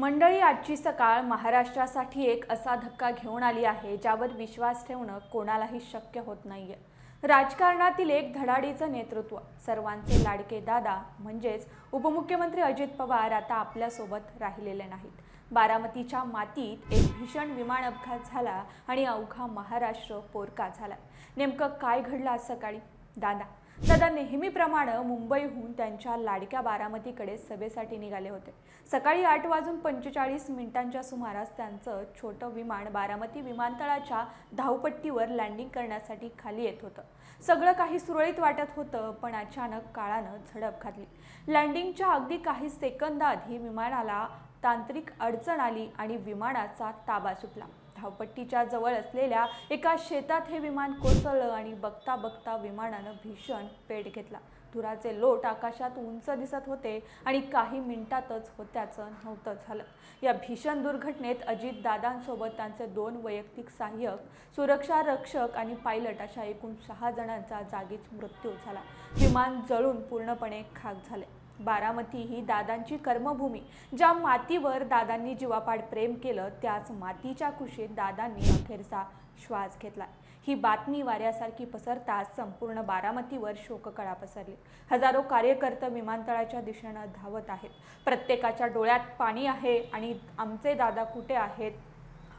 मंडळी आजची सकाळ महाराष्ट्रासाठी एक असा धक्का घेऊन आली आहे ज्यावर विश्वास ठेवणं कोणालाही शक्य होत नाहीये. राजकारणातील एक धडाडीचं नेतृत्व सर्वांचे लाडके दादा म्हणजेच उपमुख्यमंत्री अजित पवार आता आपल्यासोबत राहिलेले नाहीत. बारामतीच्या मातीत एक भीषण विमान अपघात झाला आणि अवघा महाराष्ट्र पोरका झाला. नेमकं काय घडलं आज सकाळी? दादा दादा नेहमीप्रमाणे मुंबईहून त्यांच्या लाडक्या बारामतीकडे सभेसाठी निघाले होते. सकाळी आठ वाजून पंचेचाळीस मिनिटांच्या सुमारास त्यांचं छोटं विमान बारामती विमानतळाच्या धावपट्टीवर लँडिंग करण्यासाठी खाली येत होतं. सगळं काही सुरळीत वाटत होतं पण अचानक काळानं झडप घातली. लँडिंगच्या अगदी काही सेकंदाआधी विमानाला तांत्रिक अडचण आली आणि विमानाचा ताबा सुटला. धावपट्टीच्या जवळ असलेल्या एका शेतात हे विमान कोसळलं आणि बघता बघता विमानानं भीषण पेट घेतला. धुराचे लोट आकाशात उंच दिसत होते आणि काही मिनिटातच होत्याचं नव्हतं झालं. या भीषण दुर्घटनेत अजित दादांसोबत त्यांचे दोन वैयक्तिक सहाय्यक सुरक्षा रक्षक आणि पायलट अशा एकूण सहा जणांचा जागीच मृत्यू झाला. विमान जळून पूर्णपणे खाक झाले. बारामती ही दादांची कर्मभूमी. ज्या मातीवर दादांनी जीवापाड प्रेम केलं त्याच मातीच्या कुशीत दादांनी अखेरचा श्वास घेतला. ही बातमी वाऱ्यासारखी पसरताच संपूर्ण बारामतीवर शोककळा पसरली. हजारो कार्यकर्ते विमानतळाच्या दिशेनं धावत आहेत. प्रत्येकाच्या डोळ्यात पाणी आहे आणि आमचे दादा कुठे आहेत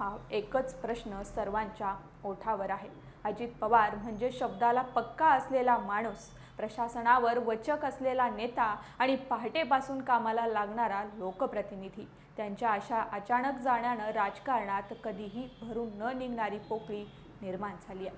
हा एकच प्रश्न सर्वांच्या ओठावर आहे. अजित पवार म्हणजे शब्दाला पक्का असलेला माणूस प्रशासनावर वचक असलेला नेता आणि पहाटेपासून कामाला लागणारा लोकप्रतिनिधी. त्यांच्या अशा अचानक जाण्यानं राजकारणात कधीही भरून न निघणारी पोकळी निर्माण झाली आहे.